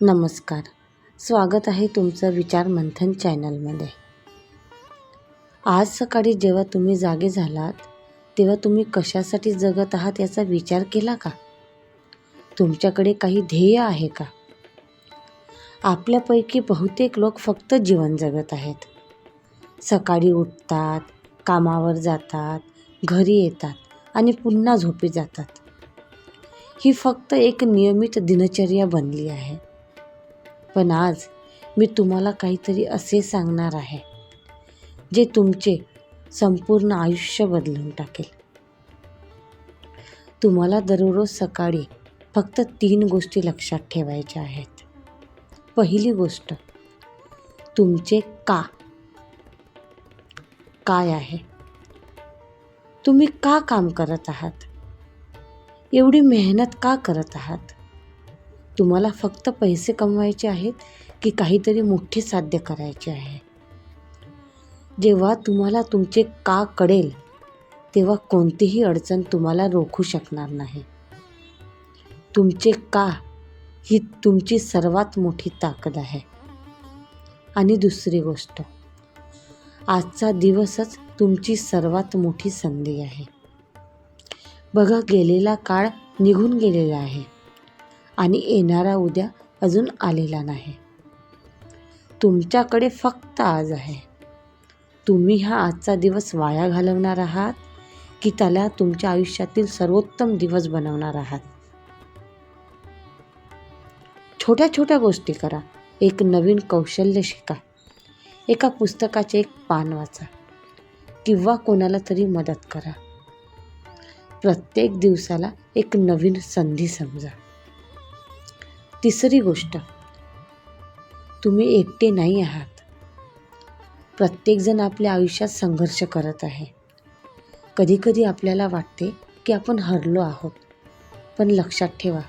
नमस्कार. स्वागत आहे तुमचं विचार मंथन चॅनलमध्ये. आज सकाळी जेव्हा तुम्ही जागे झालात तेव्हा तुम्ही कशासाठी जगत आहात याचा विचार केला का? तुमच्याकडे काही ध्येय आहे का? आपल्यापैकी बहुतेक लोक फक्त जीवन जगत आहेत. सकाळी उठतात कामावर जातात घरी येतात आणि पुन्हा झोपी जातात. ही फक्त एक नियमित दिनचर्या बनली आहे. पण आज मी तुम्हाला काहीतरी असे सांगणार आहे जे तुमचे संपूर्ण आयुष्य बदलून टाकेल. तुम्हाला दररोज सकाळी फक्त तीन गोष्टी लक्षात ठेवायच्या आहेत. पहिली गोष्ट तुमचे का? काय आहे? तुम्ही का काम करत आहात? एवढी मेहनत का करत आहात? तुम्हाला फक्त पैसे कमवायचे आहेत की काहीतरी मोठे साध्य करायचे आहे. जेव्हा तुम्हाला तुमचे का कळेल तेव्हा कोणतीही अडचण तुम्हाला रोखू शकणार नाही. तुमचे का ही तुमची सर्वात मोठी ताकद आहे. आणि दुसरी गोष्ट आजचा दिवसच तुमची सर्वात मोठी संधी आहे. बघा गेलेला काळ निघून गेलेला आहे. आणि येणारा उद्या अजून आलेला नाही. तुमच्याकडे फक्त आज आहे. तुम्ही हा आजचा दिवस वाया घालवणार आहात की त्याला तुमच्या आयुष्यातील सर्वोत्तम दिवस बनवणार आहात? छोट्या छोट्या गोष्टी करा. एक नवीन कौशल्य शिका. एका पुस्तकाचे एक पान वाचा. किंवा कोणाला तरी मदत करा. प्रत्येक दिवसाला एक नवीन संधी समजा. तिसरी गोष्ट तुम्ही एकटे नाही आहात. प्रत्येकजण आपल्या आयुष्यात संघर्ष करत आहे. कधीकधी आपल्याला वाटते की आपण हरलो आहोत पण लक्षात ठेवा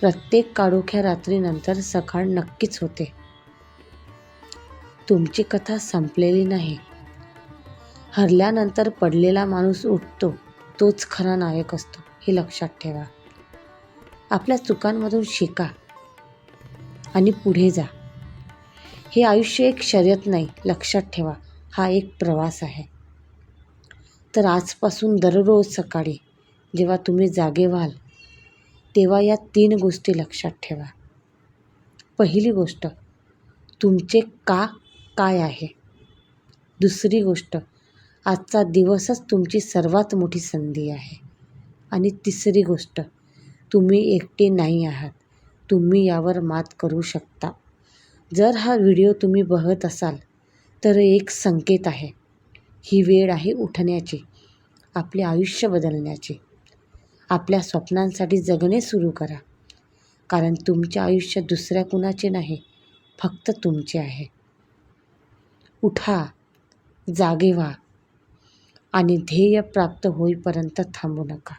प्रत्येक काळोख्या रात्रीनंतर सकाळ नक्कीच होते. तुमची कथा संपलेली नाही. हरल्यानंतर पडलेला माणूस उठतो तोच खरा नायक असतो हे लक्षात ठेवा. आपल्या चुकांमधून शिका आणि पुढे जा. हे आयुष्य एक शर्यत नाही लक्षात ठेवा. हा एक प्रवास आहे. तर आजपासून दररोज सकाळी जेव्हा तुम्ही जागे व्हाल तेव्हा या तीन गोष्टी लक्षात ठेवा. पहिली गोष्ट तुमचे का काय आहे? दुसरी गोष्ट आजचा दिवसच तुमची सर्वात मोठी संधी आहे. आणि तिसरी गोष्ट तुम्ही एकटे नाही आहात. तुम्ही यावर मात करू शकता. जर हा व्हिडिओ तुम्ही बघत असाल तर एक संकेत आहे. ही वेळ आहे उठण्याची. आपले आयुष्य बदलण्याची. आपल्या स्वप्नांसाठी जगणे सुरू करा. कारण तुमचे आयुष्य दुसऱ्या कुणाचे नाही फक्त तुमचे आहे. उठा जागे व्हा आणि ध्येय प्राप्त होईपर्यंत थांबू नका.